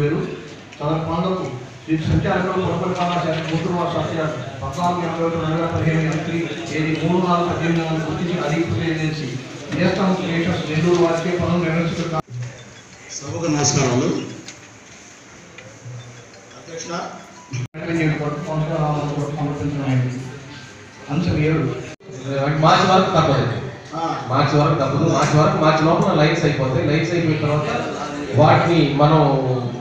పేరు. చదవకు కళాశాల వారి సత్య పద్నాలుగు ఎనభై ఒకటి రెండు వేల పదిహేను ఎంట్రీ ఏది మూడు నాలుగు పద్దెనిమిది వందల గుర్తించి అధికృత ఏజెన్సీ నేషనల్ క్రియేషన్స్ నెల్లూరు వారికి పనులు నిర్వహించుకుంటారు సభకు నమస్కారాలు అధ్యక్ష అంశం ఏడు. మార్చి వరకు తప్పదు. మార్చి వరకు తప్పదు. మార్చి వరకు మార్చి లోపల లైన్స్ అయిపోతాయి. లైన్స్ అయిపోయిన తర్వాత వాటిని మనం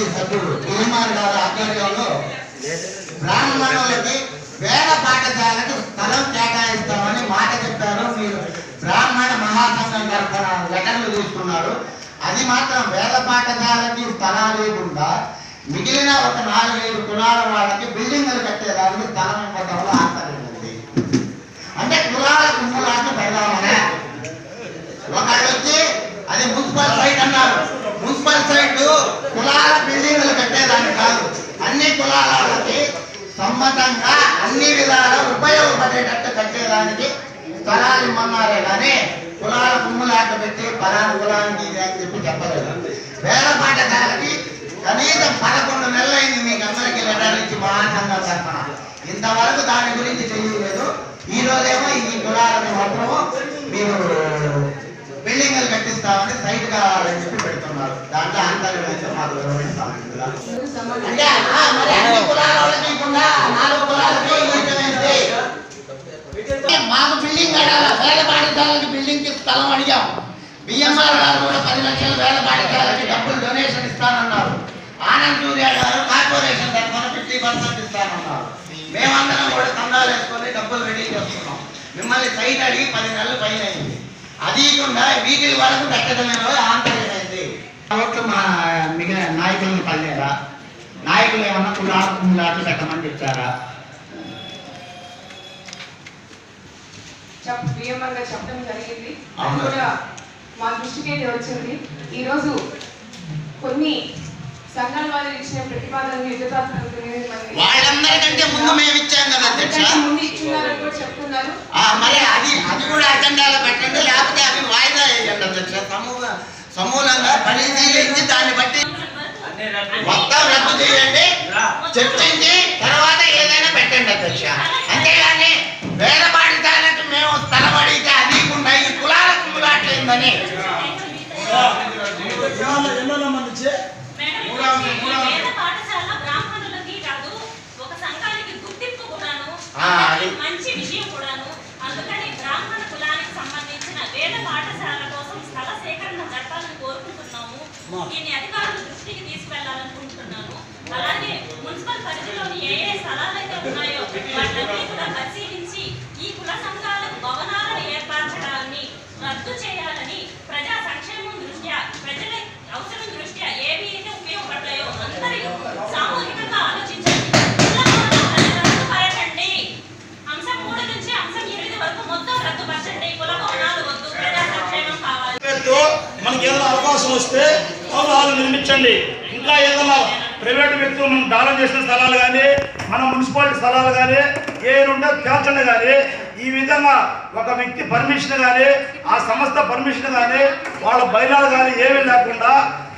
కమిటీ సభ్యుడు కుమార్ గారి ఆధ్వర్యంలో బ్రాహ్మణులకి వేద పాఠశాలకు స్థలం కేటాయిస్తామని మాట చెప్పారు. మీరు బ్రాహ్మణ మహాసంఘం తరఫున లెటర్లు తీసుకున్నారు. అది మాత్రం వేద పాఠశాలకి స్థలాలు లేకుండా మిగిలిన ఒక నాలుగైదు కులాల వాళ్ళకి బిల్డింగ్లు కట్టేదానికి స్థలం ఇవ్వడంలో ఆశ్చర్యండి అంటే కులాల కుమ్ములాన్ని పెడదామనే. ఒకళ్ళు వచ్చి అది మున్సిపల్ సైట్ అన్నారు. మున్సిపల్ సైట్ కులాల బిల్డింగ్లు కట్టేదాన్ని కాదు. అన్ని కులాలకి సమ్మతంగా అన్ని విధాల ఉపయోగపడేటట్టు కట్టేదానికి స్థలాలు ఇమ్మన్నారే కానీ కులాల కుమ్ములాట పెట్టి పలాను కులానికి ఇది అని చెప్పి చెప్పలేదు. వేల పాఠశాలకి కనీసం పదకొండు నెలలైంది మీకు అందరికీ లెటర్ ఇచ్చి మహాసంఘం తరఫున. ఇంతవరకు దాని గురించి తెలియలేదు. ఈ రోజేమో ఈ కులాలని మాత్రము మీరు బిల్డింగ్లు కట్టిస్తామని సైట్ కావాలని చెప్పి పెడుతున్నారు. దాంట్లో ఆంతర్యం అయితే మాకు అంటే మరి అన్ని కులాల వాళ్ళకి నాలుగు కులాలకి మాకు బిల్డింగ్ అడగాలి వేల పాఠశాలకి బిల్డింగ్కి స్థలం అడిగాం. బిఎంఆర్ గారు కూడా పది లక్షల వేల పాఠశాలకి డబ్బులు డొనేషన్ ఇస్తానన్నారు. ఆనంద్ సూర్య గారు కార్పొరేషన్ తరఫున ఫిఫ్టీ పర్సెంట్ ఇస్తానన్నారు. మేమందరం కూడా సందాలు వేసుకొని డబ్బులు రెడీ చేస్తున్నాం. మిమ్మల్ని సైట్ అడిగి పది నెలలు పైన అయింది అది కాకుండా వీటి వరకు కట్టడమేమో ఆంతర్యమైంది మా మిగిలిన నాయకులను పల్లెరా నాయకులు ఏమన్నా కులాల కుమ్ములాట్లు కట్టమని చెప్పారా? చెప్పడం జరిగింది. అది. కూడా మా దృష్టికి ఇది వచ్చింది. ఈరోజు కొన్ని సంఘాల వారు ఇచ్చిన ప్రతిపాదనలు ఎనిమిది మంది వాళ్ళందరికంటే ముందు మేము ఇచ్చాం కదా ముందు ఇచ్చున్నారని కూడా మరి అది అది కూడా అజెండాలో పెట్టండి లేకపోతే అవి వాయిదా వేయండి అధ్యక్ష సమూహ సమూలంగా పరిశీలించి దాన్ని బట్టి మొత్తం రద్దు చేయండి చర్చించి తర్వాత ఏదైనా పెట్టండి అధ్యక్ష. అంతేగాని వేల పాఠశాలకు మేము స్థలం అడిగితే అది కూడా ఈ కులాల కుమ్ములాట్లేందని మేడం, ఈ నేను అధికారుల దృష్టికి తీసుకెళ్ళాలనుకుంటున్నాను. అలాగే మున్సిపల్ పరిధిలోని ఏ ఏ స్థలాలు అయితే ఉన్నాయో వాటన్నీ కూడా పరిశీలించి ఈ కుల సంఘాలకు భవనాలను ఏర్పరచడాన్ని రద్దు చేయాలని ప్రజా సంక్షేమం దృష్ట్యా ప్రజల అవసరం దృష్ట్యా ఏవి అయితే ఉపయోగపడతాయో అందరూ సామూహికంగా ఆలోచించాలి పరచండి అంశం మూడు నుంచి అంశం ఎనిమిది వరకు మొత్తం రద్దుపరచండి కుల భవనాలు వద్దు. సంక్షేమం కావాలి. మనకి ఏదైనా అవకాశం వస్తే ప్రైవేట్ వ్యక్తులు మనం దానం చేసిన స్థలాలు కానీ మన మున్సిపాలిటీ స్థలాలు కానీ ఏనుంటే పేల్చండి కానీ ఈ విధంగా ఒక వ్యక్తి పర్మిషన్ కానీ ఆ సంస్థ పర్మిషన్ కానీ వాళ్ళ బయలాలు కానీ ఏమీ లేకుండా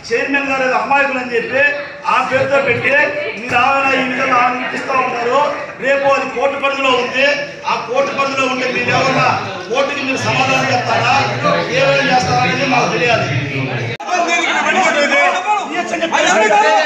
చైర్మన్ గారు అమాయకులు అని చెప్పి ఆ పేరుతో పెట్టి మీరు ఆమె ఈ విధంగా ఆనందిస్తూ ఉంటారు రేపు అది కోర్టు పరిధిలో ఉంది. ఆ కోర్టు పరిధిలో ఉంటే మీరు ఏమన్నా కోర్టుకి మీరు సమాధానం చెప్తారా? ఏమైనా చేస్తారా అనేది మాకు తెలియాలి. Let's go!